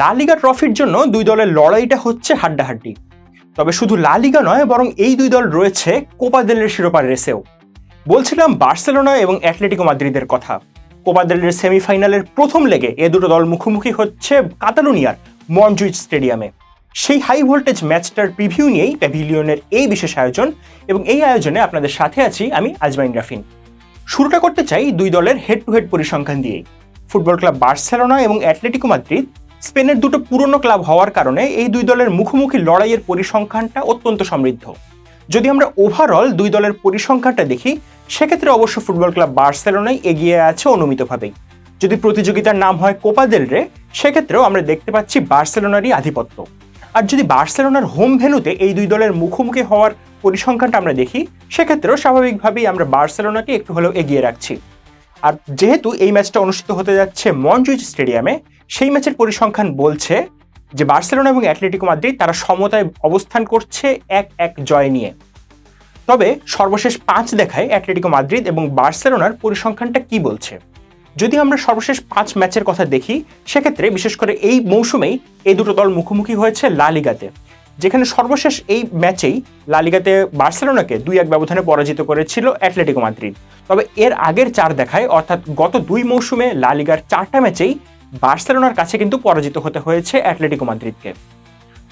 লা লিগা ট্রফির জন্য দুই দলের লড়াইটা হচ্ছে হাড্ডাহাড্ডি। তবে শুধু লা লিগা নয়, বরং এই দুই দল রয়েছে কোপা দেলের শিরোপার রেসেও। বলছিলাম বার্সেলোনা এবং অ্যাটলেটিকো মাদ্রিদের কথা। কোপা দেলের সেমিফাইনালের প্রথম লেগে এ দুটো দল মুখোমুখি হচ্ছে কাতালুনিয়ার মনজুইচ স্টেডিয়ামে। সেই হাই ভোল্টেজ ম্যাচটার প্রিভিউ নিয়েই প্যাভিলিয়নের এই বিশেষ আয়োজন এবং এই আয়োজনে আপনাদের সাথে আছি আমি আজমাইন রাফিন। শুরুটা করতে চাই দুই দলের হেড টু হেড পরিসংখ্যান দিয়েই। ফুটবল ক্লাব বার্সেলোনা এবং অ্যাটলেটিকো মাদ্রিদ স্পেনের দুটো পুরনো ক্লাব হওয়ার কারণে এই দুই দলের মুখোমুখি লড়াইয়ের পরিসংখ্যানটা অত্যন্ত সমৃদ্ধ। যদি আমরা ওভারঅল দুই দলের পরিসংখ্যানটা দেখি, সেক্ষেত্রে অবশ্য ফুটবল ক্লাব বার্সেলোনাই এগিয়ে আছে অনুমিতভাবেই। যদি প্রতিযোগিতার নাম হয় কোপা দেল রে, সেক্ষেত্রেও আমরা দেখতে পাচ্ছি বার্সেলোনারই আধিপত্য। আর যদি বার্সেলোনার হোম ভেনুতে এই দুই দলের মুখোমুখি হওয়ার পরিসংখ্যানটা আমরা দেখি, সেক্ষেত্রেও স্বাভাবিকভাবেই আমরা বার্সেলোনাকে একটু হলেও এগিয়ে রাখছি। আর যেহেতু এই ম্যাচটা অনুষ্ঠিত হতে যাচ্ছে মনজুইচ স্টেডিয়ামে সেই ম্যাচের পরিসংখ্যান বলছে যে বার্সেলোনা এবং অ্যাটলেটিকো মাদ্রিদ তারা সমতায় অবস্থান করছে এক এক জয় নিয়ে। তবে সর্বশেষ পাঁচ দেখায় অ্যাটলেটিকো মাদ্রিদ এবং বার্সেলোনার পরিসংখ্যানটা কি বলছে? যদি আমরা সর্বশেষ পাঁচ ম্যাচের কথা দেখি, সেক্ষেত্রে বিশেষ করে এই মৌসুমেই এই দুটো দল মুখোমুখি হয়েছে লা লিগাতে। যেখানে সর্বশেষ এই ম্যাচেই লা লিগাতে বার্সেলোনাকে দুই এক ব্যবধানে পরাজিত করেছিল অ্যাটলেটিকো মাদ্রিদ। তবে এর আগের চার দেখায়, অর্থাৎ গত দুই মৌসুমে লা লিগার চারটা ম্যাচেই বার্সেলোনার কাছে কিন্তু পরাজিত হতে হয়েছে অ্যাটলেটিকো মাদ্রিদকে।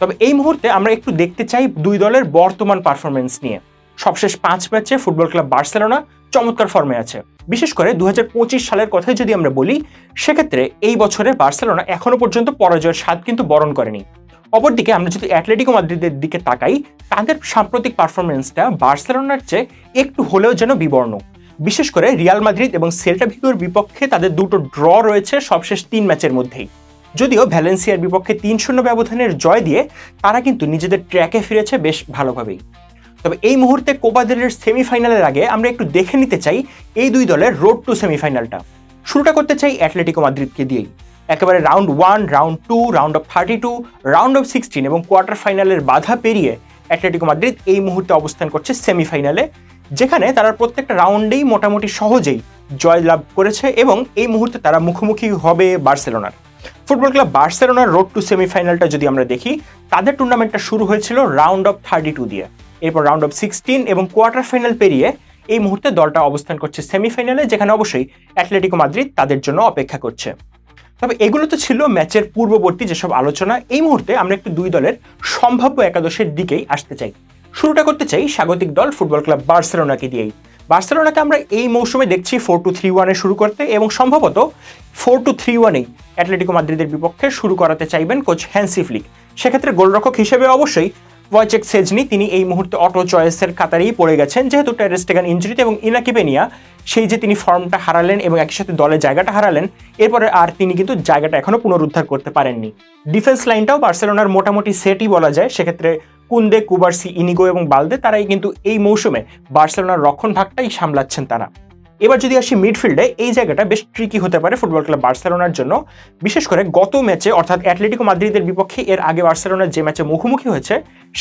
তবে এই মুহূর্তে আমরা একটু দেখতে চাই দুই দলের বর্তমান পারফরমেন্স নিয়ে। সবশেষ পাঁচ ম্যাচে ফুটবল ক্লাব বার্সেলোনা চমৎকার ফর্মে আছে। বিশেষ করে দু হাজার পঁচিশ সালের কথাই যদি আমরা বলি, সেক্ষেত্রে এই বছরে বার্সেলোনা এখনও পর্যন্ত পরাজয়ের স্বাদ কিন্তু বরণ করেনি। অপরদিকে আমরা যদি অ্যাটলেটিকো মাদ্রিদের দিকে তাকাই, তাদের সাম্প্রতিক পারফরমেন্সটা বার্সেলোনার চেয়ে একটু হলেও যেন বিবর্ণ। বিশেষ করে রিয়াল মাদ্রিদ এবং সেল্টা ভিগোর বিপক্ষে তাদের দুটো ড্র রয়েছে সবশেষ তিন ম্যাচের মধ্যেই। যদিও ভ্যালেন্সিয়ার বিপক্ষে তিন শূন্য ব্যবধানের জয় দিয়ে তারা কিন্তু নিজেদের ট্র্যাকে ফিরেছে বেশ ভালোভাবেই। তবে এই মুহূর্তে কোপাদেলের সেমিফাইনালের আগে আমরা একটু দেখে নিতে চাই এই দুই দলের রোড টু সেমিফাইনালটা। শুরুটা করতে চাই অ্যাটলেটিকো মাদ্রিদকে দিয়েই। একেবারে round one round two round of thirty two round of sixteen এবং কোয়ার্টার ফাইনালের বাধা পেরিয়ে অ্যাটলেটিকো মাদ্রিদ এই মুহূর্তে অবস্থান করছে সেমিফাইনালে। যেখানে তারা প্রত্যেকটা রাউন্ডেই মোটামুটি সহজেই জয় লাভ করেছে এবং এই মুহূর্তে তারা মুখোমুখি হবে বার্সেলোনার। ফুটবল ক্লাব বার্সেলোনার রোড টু সেমিফাইনালটা যদি আমরা দেখি, তাদের টুর্নামেন্টটা শুরু হয়েছিল রাউন্ড অফ থার্টি টু দিয়ে। এরপর রাউন্ড অফ সিক্সটিন এবং কোয়ার্টার ফাইনাল পেরিয়ে এই মুহূর্তে দলটা অবস্থান করছে সেমিফাইনালে যেখানে অবশ্যই অ্যাটলেটিকো মাদ্রিদ তাদের জন্য অপেক্ষা করছে। তবে এগুলো তো ছিল ম্যাচের পূর্ববর্তী যেসব আলোচনা, এই মুহূর্তে আমরা একটু দুই দলের সম্ভাব্য একাদশের দিকেই আসতে চাই। শুরুটা করতে চাই স্বাগতিক দল ফুটবল ক্লাব বার্সেলোনাকে দিয়েই। বার্সেলোনাকে আমরা এই মৌসুমে দেখছি ফোর টু থ্রি ওয়ানে শুরু করতে এবং সম্ভবত ফোর টু থ্রি ওয়ানেই অ্যাটলেটিকো মাদ্রিদের বিপক্ষে শুরু করাতে চাইবেন কোচ হ্যান্সি ফ্লিক। সেক্ষেত্রে গোলরক্ষক হিসেবে অবশ্যই ওয়াইচেক সেজনি, তিনি এই মুহূর্তে অটো চয়েসের কাতারেই পড়ে গেছেন। যেহেতু টেরেস্টেগান ইঞ্জুরিতে এবং ইনাকিপেনিয়া সেই যে তিনি ফর্মটা হারালেন এবং একই সাথে দলের জায়গাটা হারালেন, এরপরে আর তিনি কিন্তু জায়গাটা এখনও পুনরুদ্ধার করতে পারেননি। ডিফেন্স লাইনটাও বার্সেলোনার মোটামুটি সেটই বলা যায়। সেক্ষেত্রে কুন্দে, কুবার্সি, ইনিগো এবং বালদে তারাই কিন্তু এই মৌসুমে বার্সেলোনার রক্ষণ ভাগটাই সামলাচ্ছেন তারা। এবার যদি আসি মিডফিল্ডে, এই জায়গাটা বেশ ট্রিকি হতে পারে ফুটবল ক্লাব বার্সেলোনার জন্য। বিশেষ করে গত ম্যাচে, অর্থাৎ অ্যাটলেটিকো মাদ্রিদের বিপক্ষে এর আগে বার্সেলোনার যে ম্যাচে মুখোমুখি হয়েছে,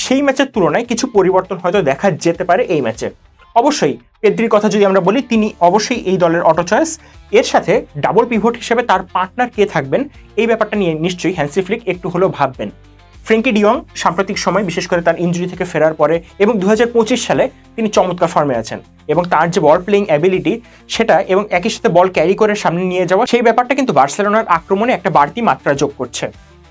সেই ম্যাচের তুলনায় কিছু পরিবর্তন হয়তো দেখা যেতে পারে এই ম্যাচে। অবশ্যই পেদ্রির কথা যদি আমরা বলি, তিনি অবশ্যই এই দলের অটো চয়েস এর সাথে ডাবল পিভট হিসেবে তার পার্টনার কে থাকবেন, এই ব্যাপারটা নিয়ে নিশ্চয়ই হ্যান্সি ফ্লিক একটু হলেও ভাববেন। ফ্রেঙ্কি ডিয়ং সাম্প্রতিক সময় বিশেষ করে তার ইঞ্জুরি থেকে ফেরার পরে এবং দু সালে তিনি চমৎকার ফর্মে আছেন এবং তার যে বল প্লেইং অ্যাবিলিটি সেটা এবং একই সাথে বল ক্যারি করে সামনে নিয়ে যাওয়া, সেই ব্যাপারটা কিন্তু বার্সেলোনার আক্রমণে একটা বাড়তি মাত্রা যোগ করছে।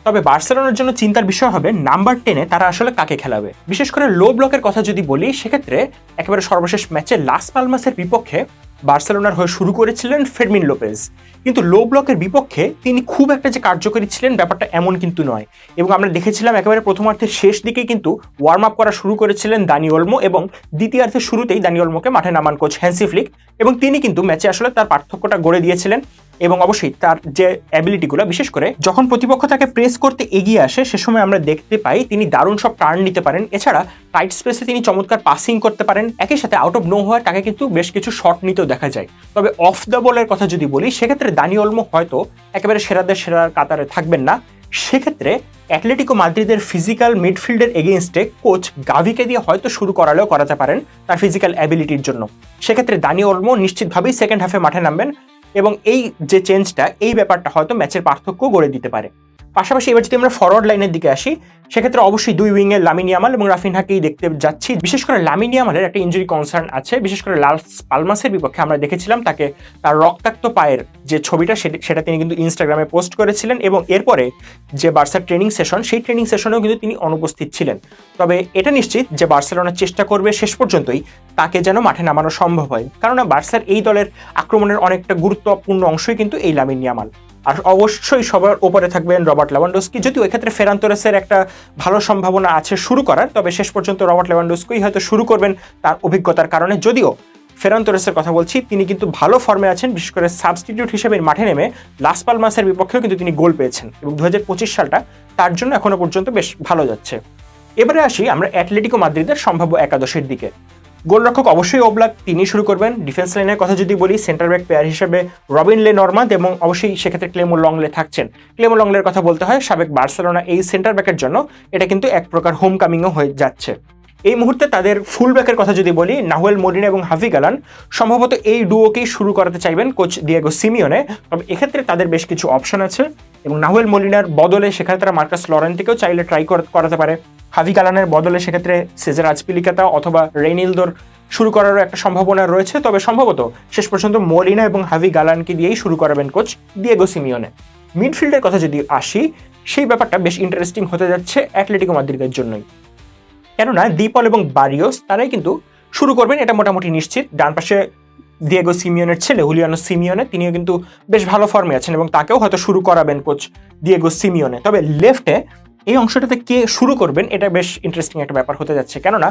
তবে বার্সেলোনার জন্য চিন্তার বিষয় হবে নাম্বার টেনে তারা আসলে কাকে খেলাবে। বিশেষ করে লো ব্লকের কথা যদি বলি, সেক্ষেত্রে একেবারে সর্বশেষ ম্যাচে লাস পালমাসের বিপক্ষে বার্সেলোনার হয়ে শুরু করেছিলেন ফেরমিন লোপেজ। কিন্তু লো ব্লকের বিপক্ষে তিনি খুব একটা যে কার্যকরী ছিলেন ব্যাপারটা এমন কিন্তু নয়। এবং আমরা দেখেছিলাম একেবারে প্রথমার্ধের শেষ দিকে কিন্তু ওয়ার্ম আপ করা শুরু করেছিলেন দানি অলমো এবং দ্বিতীয়ার্ধের শুরুতেই দানি অলমোকে মাঠে নামান কোচ হ্যান্সিফ্লিক এবং তিনি কিন্তু ম্যাচে আসলে তার পার্থক্যটা গড়ে দিয়েছিলেন। এবং অবশ্যই তার যে অ্যাবিলিটিগুলো বিশেষ করে যখন প্রতিপক্ষ তাকে প্রেস করতে এগিয়ে আসে, সে সময় আমরা দেখতে পাই তিনি দারুণ সব টার্ন নিতে পারেন। এছাড়া টাইট স্পেসে তিনি চমৎকার পাসিং করতে পারেন। একই সাথে আউট অফ নো হওয়ার তাকে কিন্তু বেশ কিছু শট নিতেও দেখা যায়। তবে অফ দ্য বলের কথা যদি বলি, সেক্ষেত্রে দানি অলমো হয়তো একেবারে সেরাদের সেরার কাতারে থাকবেন না। সেক্ষেত্রে অ্যাটলেটিকো মাদ্রিদের ফিজিক্যাল মিডফিল্ডের এগেনস্টে কোচ গাভিকে দিয়ে হয়তো শুরু করালেও করাতে পারেন তার ফিজিক্যাল অ্যাবিলিটির জন্য। সেক্ষেত্রে দানি অলমো নিশ্চিতভাবেই সেকেন্ড হাফে মাঠে নামবেন। এবং এই যে চেঞ্জটা এই ব্যাপারটা হয়তো ম্যাচের পার্থক্য গড়ে দিতে পারে। পাশাপাশি এবার যদি আমরা ফরওয়ার্ড লাইনের দিকে আসি, সেক্ষেত্রে অবশ্যই দুই উইংয়ে লামিনিয়ামাল এবং রাফিনহাকেই দেখতে যাচ্ছি। বিশেষ করে লামিনিয়ামালের একটা ইঞ্জুরি কনসার্ন আছে। বিশেষ করে লাল পালমাসের বিপক্ষে আমরা দেখেছিলাম তাকে তার রক্তাক্ত পায়ের যে ছবিটা, সেটি- তিনি কিন্তু ইনস্টাগ্রামে পোস্ট করেছিলেন এবং এরপরে যে বার্সার ট্রেনিং সেশন সেই ট্রেনিং সেশনেও কিন্তু তিনি অনুপস্থিত ছিলেন। তবে এটা নিশ্চিত যে বার্সেলোনা চেষ্টা করবে শেষ পর্যন্তই তাকে যেন মাঠে নামানো সম্ভব হয়। কারণ বার্সার এই দলের আক্রমণের অনেকটা গুরুত্বপূর্ণ অংশই কিন্তু এই লামিন ইয়ামাল আর অবশ্যই সবার ওপরে থাকবেন রবার্ট লেভানডোস্কি। যদিও এক্ষেত্রে ফেরান তোরেসের একটা ভালো সম্ভাবনা আছে শুরু করার, তবে শেষ পর্যন্ত রবার্ট লেভানডোস্কিই হয়তো শুরু করবেন তার অভিজ্ঞতার কারণে। যদিও ফেরান তোরেসের কথা বলছি, তিনি কিন্তু ভালো ফর্মে আছেন, বিশেষ করে সাবস্টিটিউট হিসেবে মাঠে নেমে লাস পালমাসের বিপক্ষেও কিন্তু তিনি গোল পেয়েছেন এবং দু হাজার পঁচিশ সালটা তার জন্য এখনও পর্যন্ত বেশ ভালো যাচ্ছে। এবারে আসি আমরা অ্যাটলেটিকো মাদ্রিদের সম্ভাব্য একাদশের দিকে। গোলরক্ষক অবশ্যই ওবলাক তিনি শুরু করবেন। ডিফেন্স লাইনের কথা যদি বলি সেন্টার ব্যাক প্লেয়ার হিসেবে রবিন লে নর্মাদ এবং অবশ্যই সেক্ষেত্রে ক্লেমো লংলে থাকছেন। ক্লেমো লংলের কথা বলতে হয় সাবেক বার্সেলোনা এই সেন্টার ব্যাকের জন্য। এটা কিন্তু এক প্রকার হোম কামিংও হয়ে যাচ্ছে। এই মুহূর্তে তাদের ফুল ব্যাকের কথা যদি বলি, নাহুয়েল মরিনা এবং হাফি গালান সম্ভবত এই ডুওকেই শুরু করাতে চাইবেন কোচ দিয়েগো সিমিওনে তবে এক্ষেত্রে তাদের বেশ কিছু অপশন আছে এবং নাহুয়েল মলিনার বদলে সেখানে তারা মার্কাস লরেন্টিকেও চাইলে ট্রাই করাতে পারে। হাভি গালানের বদলে সেক্ষেত্রে সেজার আজপিলিকাতা অথবা রেইনিলদোর শুরু করারও একটা সম্ভাবনা রয়েছে। তবে সম্ভবত শেষ পর্যন্ত মলিনা এবং হাভি গালানকে দিয়েই শুরু করাবেন কোচ দিয়েগো সিমিওনে মিডফিল্ডের কথা যদি আসি, সেই ব্যাপারটা বেশ ইন্টারেস্টিং হতে যাচ্ছে অ্যাটলেটিকো মাদ্রিদের জন্যই। কেননা দীপল এবং বারিওস তারাই কিন্তু শুরু করবেন, এটা মোটামুটি নিশ্চিত। ডান পাশে দিয়েগো সিমিয়নের ছেলে হুলিয়ানো সিমিয়নে তিনিও কিন্তু বেশ ভালো ফর্মে আছেন এবং তাকেও হয়তো শুরু করাবেন কোচ দিয়েগো সিমিয়নে তবে লেফটে এই অংশটাতে কে শুরু করবেন, এটা বেশ ইন্টারেস্টিং একটা ব্যাপার হতে যাচ্ছে। কেননা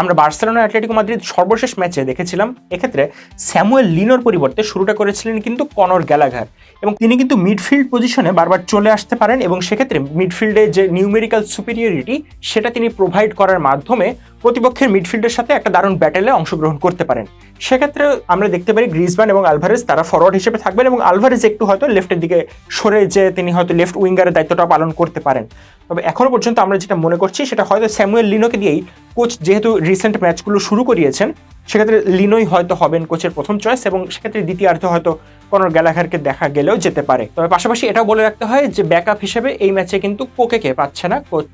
আমরা বার্সেলোনা অ্যাটলেটিকো মাদ্রিদ সর্বশেষ ম্যাচে দেখেছিলাম। এক্ষেত্রে স্যামুয়েল লিনোর পরিবর্তে শুরুটা করেছিলেন কিন্তু কনর গ্যালাঘার এবং তিনি কিন্তু মিডফিল্ড পজিশনে বারবার চলে আসতে পারেন এবং সেক্ষেত্রে মিডফিল্ডে যে নিউমেরিক্যাল সুপিরিয়রিটি সেটা তিনি প্রোভাইড করার মাধ্যমে প্রতিপক্ষের মিডফিল্ডের সাথে একটা দারুণ ব্যাটেলে অংশগ্রহণ করতে পারেন। সেক্ষেত্রে আমরা দেখতে পারি গ্রিজম্যান এবং আলভারেজ তারা ফরওয়ার্ড হিসেবে থাকবেন এবং আলভারেজ একটু হয়তো লেফটের দিকে সরে যে তিনি হয়তো লেফট উইঙ্গারের দায়িত্বটা পালন করতে পারেন। তবে এখনও পর্যন্ত আমরা যেটা মনে করছি সেটা হয়তো স্যামুয়েল লিনোকে দিয়েই কোচ যেহেতু রিসেন্ট ম্যাচগুলো শুরু করিয়েছেন, সেক্ষেত্রে লিনোই হয়তো হবেন কোচের প্রথম চয়েস এবং সেক্ষেত্রে দ্বিতীয়ার্ধে হয়তো কোনো গ্যালাঘারকে দেখা গেলেও যেতে পারে। তবে পাশাপাশি এটাও বলে রাখতে হয় যে ব্যাকআপ হিসেবে এই ম্যাচে কিন্তু কোকেকে পাচ্ছে না কোচ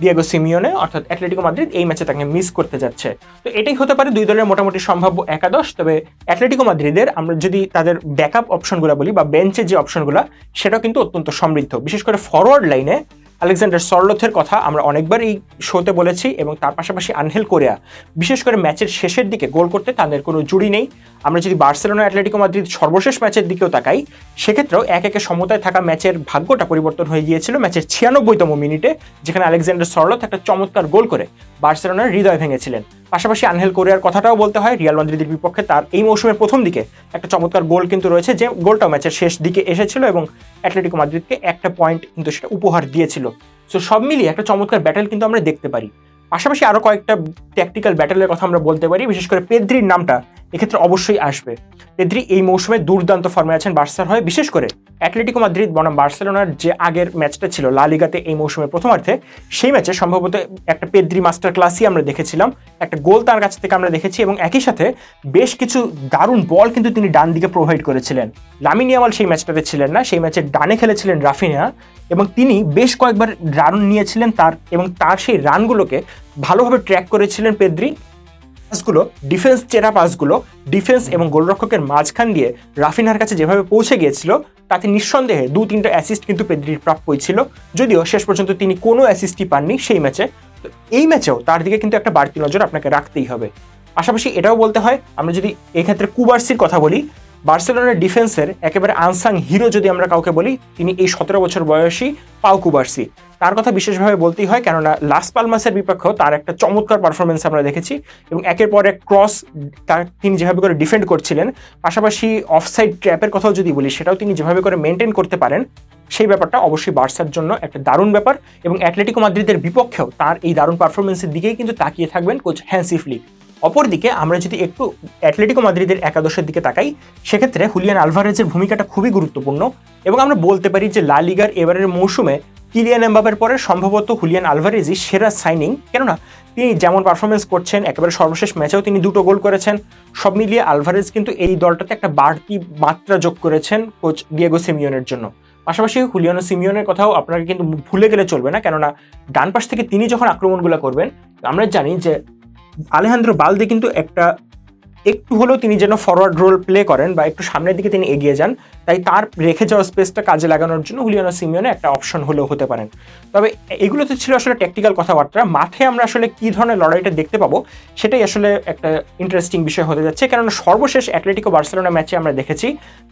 দিয়েগো সিমিওনে অর্থাৎ অ্যাটলেটিকো মাদ্রিদ এই ম্যাচে তাকে মিস করতে যাচ্ছে। তো এটাই হতে পারে দুই দলের মোটামুটি সম্ভাব্য একাদশ। তবে অ্যাটলেটিকো মাদ্রিদের আমরা যদি তাদের ব্যাকআপ অপশনগুলো বলি বা বেঞ্চের যে অপশনগুলো সেটাও কিন্তু অত্যন্ত সমৃদ্ধ। বিশেষ করে ফরওয়ার্ড লাইনে আলেকজান্ডার সরলথের কথা আমরা অনেকবার এই শোতে বলেছি এবং তার পাশাপাশি আনহেল কোরিয়া, বিশেষ করে ম্যাচের শেষের দিকে গোল করতে তাদের কোনো জুড়ি নেই। আমরা যদি বার্সেলোনা, অ্যাটলেটিকো মাদ্রিদ সর্বশেষ ম্যাচের দিকেও তাকাই, সেক্ষেত্রেও এক একে সমতায় থাকা ম্যাচের ভাগ্যটা পরিবর্তন হয়ে গিয়েছিল ম্যাচের ছিয়ানব্বইতম মিনিটে, যেখানে আলেকজান্ডার সরলথ একটা চমৎকার গোল করে বার্সেলোনার হৃদয় ভেঙেছিলেন। পাশাপাশি আনহেল কোরিয়ার কথাটাও বলতে হয়, রিয়াল মাদ্রিদের বিপক্ষে তার এই মৌসুমের প্রথম দিকে একটা চমৎকার গোল কিন্তু রয়েছে যে গোলটা ম্যাচের শেষ দিকে এসেছিল এবং অ্যাটলেটিকো মাদ্রিদকে একটা পয়েন্ট কিন্তু সেটা উপহার দিয়েছিল। সো সব মিলিয়ে একটা চমৎকার ব্যাটেল কিন্তু আমরা দেখতে পারি। পাশাপাশি আরও কয়েকটা ট্যাকটিক্যাল ব্যাটেলের কথা আমরা বলতে পারি, বিশেষ করে পেদ্রির নামটা এক্ষেত্রে অবশ্যই আসবে। পেদ্রি এই মৌসুমে দুর্দান্ত ফর্মে আছেন বার্সার হয়ে বিশেষ করে অ্যাটলেটিকো মাদ্রিদ বনাম বার্সেলোনার যে আগের ম্যাচটা ছিল লা লিগাতে এই মৌসুমের প্রথমার্ধে, সেই ম্যাচে সম্ভবত একটা পেদ্রি মাস্টার ক্লাসই আমরা দেখেছিলাম, একটা গোল তার কাছ থেকে আমরা দেখেছি এবং একই সাথে বেশ কিছু দারুণ বল কিন্তু তিনি ডান দিকে প্রোভাইড করেছিলেন। লামিনিয়ামাল সেই ম্যাচটাতে ছিলেন না, সেই ম্যাচে ডানে খেলেছিলেন রাফিনিয়া এবং তিনি বেশ কয়েকবার রান নিয়েছিলেন তার এবং তার সেই রানগুলোকে ভালোভাবে ট্র্যাক করেছিলেন পেদ্রি। পাসগুলো ডিফেন্স চেরা পাসগুলো ডিফেন্স এবং গোলরক্ষকের মাঝখান দিয়ে রাফিনার কাছে যেভাবে পৌঁছে গিয়েছিল, তাতে নিঃসন্দেহে দু তিনটা অ্যাসিস্ট কিন্তু পেদ্রির প্রাপ্যই ছিল যদিও শেষ পর্যন্ত তিনি কোনো অ্যাসিস্টই পাননি সেই ম্যাচে তো এই ম্যাচেও তার দিকে কিন্তু একটা বাড়তি নজর আপনাকে রাখতেই হবে। পাশাপাশি এটাও বলতে হয়, আমরা যদি এক্ষেত্রে কুবার্সির কথা বলি বার্সেলোনার ডিফেন্সের একেবারে আনসাং হিরো যদি আমরা কাউকে বলি, তিনি এই সতেরো বছর বয়সী পাউকুবার্সি তার কথা বিশেষভাবে বলতেই হয়, কেননা লাস পালমাসের বিপক্ষেও তার একটা চমৎকার পারফরমেন্স আমরা দেখেছি এবং একের পর এক ক্রস তার তিনি যেভাবে করে ডিফেন্ড করছিলেন, পাশাপাশি অফসাইড ট্র্যাপের কথাও যদি বলি, সেটাও তিনি যেভাবে করে মেনটেন করতে পারেন, সেই ব্যাপারটা অবশ্যই বার্সার জন্য একটা দারুণ ব্যাপার এবং অ্যাটলেটিকো মাদ্রিদের বিপক্ষেও তার এই দারুণ পারফরমেন্সের দিকেই কিন্তু তাকিয়ে থাকবেন কোচ হ্যান্সি অপরদিকে আমরা যদি একটু অ্যাটলেটিকো মাদ্রিদের একাদশের দিকে তাকাই, সেক্ষেত্রে হুলিয়ান আলভারেজের ভূমিকাটা খুবই গুরুত্বপূর্ণ এবং আমরা বলতে পারি যে লা লিগার এবারের মৌসুমে কিলিয়ান এমবাবের পরে সম্ভবত হুলিয়ান আলভারেজই সেরা সাইনিং। কেননা, তিনি যেমন পারফরমেন্স করছেন, একেবারে সর্বশেষ ম্যাচেও তিনি দুটো গোল করেছেন। সব মিলিয়ে আলভারেজ কিন্তু এই দলটাতে একটা বাড়তি মাত্রা যোগ করেছেন কোচ ডিয়েগো সেমিয়নের জন্য। পাশাপাশি হুলিয়ানো সিমিয়নের কথাও আপনাকে কিন্তু ভুলে গেলে চলবে না, কেননা ডান পাশ থেকে তিনি যখন আক্রমণগুলো করবেন, আমরা জানি যে আলেহান্দ্র বালদে কিন্তু একটা একটু হলেও তিনি যেন ফরওয়ার্ড রোল প্লে করেন বা একটু সামনের দিকে তিনি এগিয়ে যান, তাই তার রেখে যাওয়া স্পেসটা কাজে লাগানোর জন্য হুলিয়ানো সিমিয়নে একটা অপশন হলেও হতে পারেন। তবে এগুলো তো ছিল আসলে টেকনিক্যাল কথাবার্তা। মাঠে আমরা আসলে কী ধরনের লড়াইটা দেখতে পাবো, সেটাই আসলে একটা ইন্টারেস্টিং বিষয় হতে যাচ্ছে। কেননা সর্বশেষ অ্যাটলেটিকো বার্সেলোনা ম্যাচে আমরা দেখেছি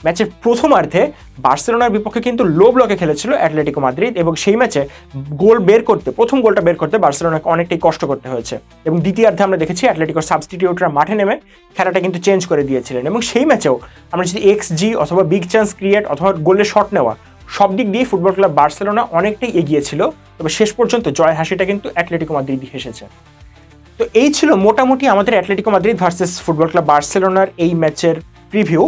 ম্যাচের প্রথমার্ধে বার্সেলোনার বিপক্ষে কিন্তু লো ব্লকে খেলেছিল অ্যাটলেটিকো মাদ্রিদ এবং সেই ম্যাচে গোল বের করতে, প্রথম গোলটা বের করতে বার্সেলোনাকে অনেকটাই কষ্ট করতে হয়েছে। এবং দ্বিতীয়ার্ধে আমরা দেখেছি অ্যাটলেটিকোর সাবস্টিটিউটরা মাঠে নেমে খেলাটা কিন্তু চেঞ্জ করে দিয়েছিলেন। এবং সেই ম্যাচেও আমরা যদি এক্স জি অথবা বিগ চান্স ক্রিয়েট অথবা গোলে শট নেওয়া, সব দিক দিয়ে ফুটবল ক্লাব বার্সেলোনা অনেকটাই এগিয়ে ছিল। তবে শেষ পর্যন্ত জয় হাসিটা কিন্তু অ্যাটলেটিকো মাদ্রিদ হেসেছে। তো এই ছিল মোটামুটি আমাদের Atletico Madrid versus football club বার্সেলোনার এই ম্যাচের প্রিভিউ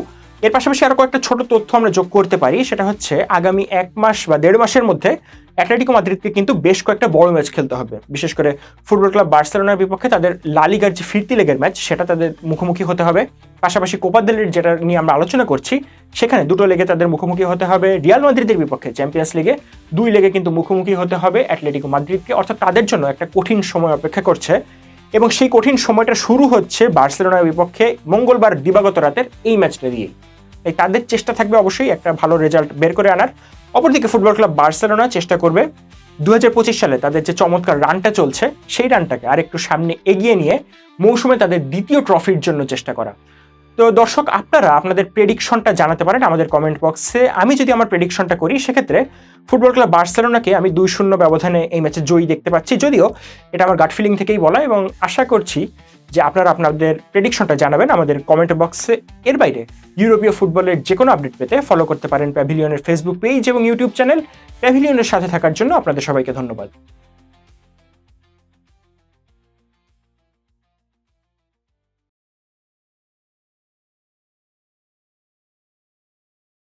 এর পাশাপাশি আরও কয়েকটা ছোট তথ্য আমরা যোগ করতে পারি, সেটা হচ্ছে আগামী এক মাস বা দেড় মাসের মধ্যে অ্যাটলেটিকো মাদ্রিদকে কিন্তু বেশ কয়েকটা বড় ম্যাচ খেলতে হবে। বিশেষ করে ফুটবল ক্লাব বার্সেলোনার বিপক্ষে তাদের লালিগার যে ফিরতি লেগের ম্যাচ, সেটা তাদের মুখোমুখি হতে হবে। পাশাপাশি কোপাদেলের যেটা নিয়ে আমরা আলোচনা করছি, সেখানে দুটো লেগে তাদের মুখোমুখি হতে হবে রিয়াল মাদ্রিদের বিপক্ষে। চ্যাম্পিয়ন্স লিগে দুই লেগে কিন্তু মুখোমুখি হতে হবে অ্যাটলেটিকো মাদ্রিদকে, অর্থাৎ তাদের জন্য একটা কঠিন সময় অপেক্ষা করছে। এবং সেই কঠিন সময়টা শুরু হচ্ছে বার্সেলোনার বিপক্ষে মঙ্গলবার দিবাগত রাতের এই ম্যাচটা দিয়েই। তাই তাদের চেষ্টা থাকবে অবশ্যই একটা ভালো রেজাল্ট বের করে আনার। অপরদিকে ফুটবল ক্লাব বার্সেলোনা চেষ্টা করবে। দু হাজার পঁচিশ সালে তাদের যে চমৎকার রানটা চলছে, সেই রানটাকে আর একটু সামনে এগিয়ে নিয়ে মৌসুমে তাদের দ্বিতীয় ট্রফির জন্য চেষ্টা করা। তো দর্শক, আপনারা আপনাদের প্রেডিকশনটা জানাতে পারেন আমাদের কমেন্ট বক্সে আমি যদি আমার প্রেডিকশনটা করি, সেক্ষেত্রে ফুটবল ক্লাব বার্সেলোনাকে আমি দুই শূন্য ব্যবধানে এই ম্যাচে জয়ী দেখতে পাচ্ছি। যদিও এটা আমার গাট ফিলিং থেকেই বলা এবং আশা করছি যে আপনারা আপনাদের প্রেডিকশনটা জানাবেন আমাদের কমেন্ট বক্সে এর বাইরে ইউরোপীয় ফুটবলের যে কোনো আপডেট পেতে ফলো করতে পারেন প্যাভিলিয়নের ফেসবুক পেজ এবং ইউটিউব চ্যানেল প্যাভিলিয়নের সাথে থাকার জন্য আপনাদের সবাইকে ধন্যবাদ।